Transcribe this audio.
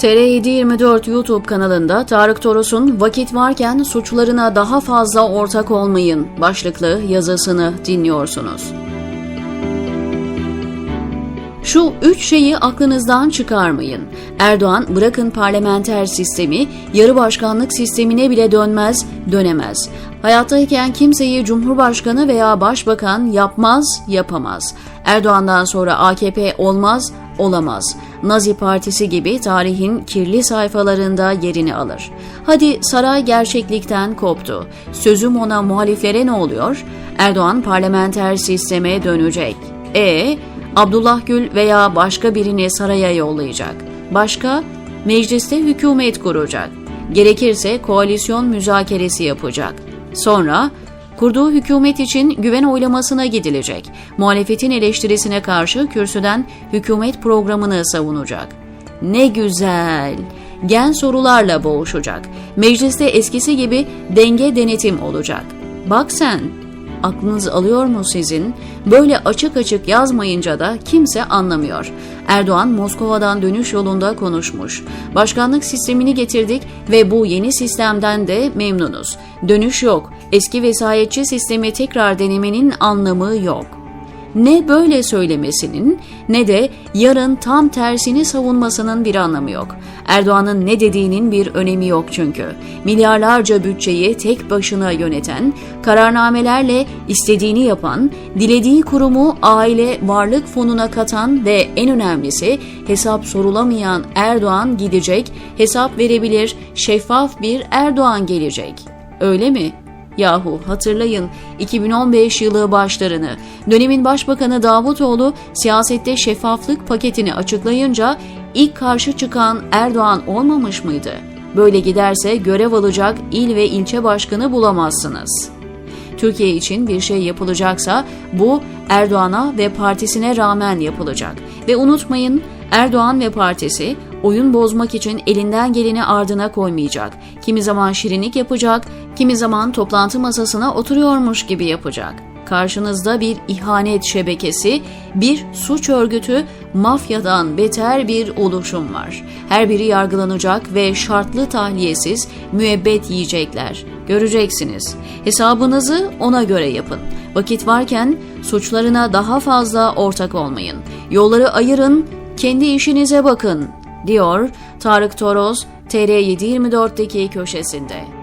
TR724 YouTube kanalında Tarık Toros'un Vakit Varken Suçlarına Daha Fazla Ortak Olmayın başlıklı yazısını dinliyorsunuz. Şu üç şeyi aklınızdan çıkarmayın. Erdoğan bırakın parlamenter sistemi, yarı başkanlık sistemine bile dönmez, dönemez. Hayattayken kimseyi cumhurbaşkanı veya başbakan yapmaz, yapamaz. Erdoğan'dan sonra AKP olmaz, olamaz. Nazi Partisi gibi tarihin kirli sayfalarında yerini alır. Hadi saray gerçeklikten koptu. Sözüm ona muhaliflere ne oluyor? Erdoğan parlamenter sisteme dönecek. E Abdullah Gül veya başka birini saraya yollayacak. Başka mecliste hükümet kuracak. Gerekirse koalisyon müzakeresi yapacak. Sonra kurduğu hükümet için güven oylamasına gidilecek. Muhalefetin eleştirisine karşı kürsüden hükümet programını savunacak. Ne güzel. Gen sorularla boğuşacak. Mecliste eskisi gibi denge denetim olacak. Bak sen, aklınız alıyor mu sizin? Böyle açık açık yazmayınca da kimse anlamıyor. Erdoğan Moskova'dan dönüş yolunda konuşmuş. Başkanlık sistemini getirdik ve bu yeni sistemden de memnunuz. Dönüş yok. Eski vesayetçi sistemi tekrar denemenin anlamı yok ne böyle söylemesinin ne de yarın tam tersini savunmasının bir anlamı yok. Erdoğan'ın ne dediğinin bir önemi yok çünkü. Milyarlarca bütçeyi tek başına yöneten, kararnamelerle istediğini yapan, dilediği kurumu aile varlık fonuna katan ve en önemlisi hesap sorulamayan Erdoğan gidecek, hesap verebilir, şeffaf bir Erdoğan gelecek. Öyle mi? Yahu hatırlayın 2015 yılı başlarını. Dönemin Başbakanı Davutoğlu siyasette şeffaflık paketini açıklayınca ilk karşı çıkan Erdoğan olmamış mıydı? Böyle giderse görev alacak il ve ilçe başkanı bulamazsınız. Türkiye için bir şey yapılacaksa bu Erdoğan'a ve partisine rağmen yapılacak. Ve unutmayın Erdoğan ve partisi oyun bozmak için elinden geleni ardına koymayacak. Kimi zaman şirinlik yapacak, kimi zaman toplantı masasına oturuyormuş gibi yapacak. Karşınızda bir ihanet şebekesi, bir suç örgütü, mafyadan beter bir oluşum var. Her biri yargılanacak ve şartlı tahliyesiz müebbet yiyecekler. Göreceksiniz. Hesabınızı ona göre yapın. Vakit varken suçlarına daha fazla ortak olmayın. Yolları ayırın, kendi işinize bakın, diyor Tarık Toros TR724'deki köşesinde.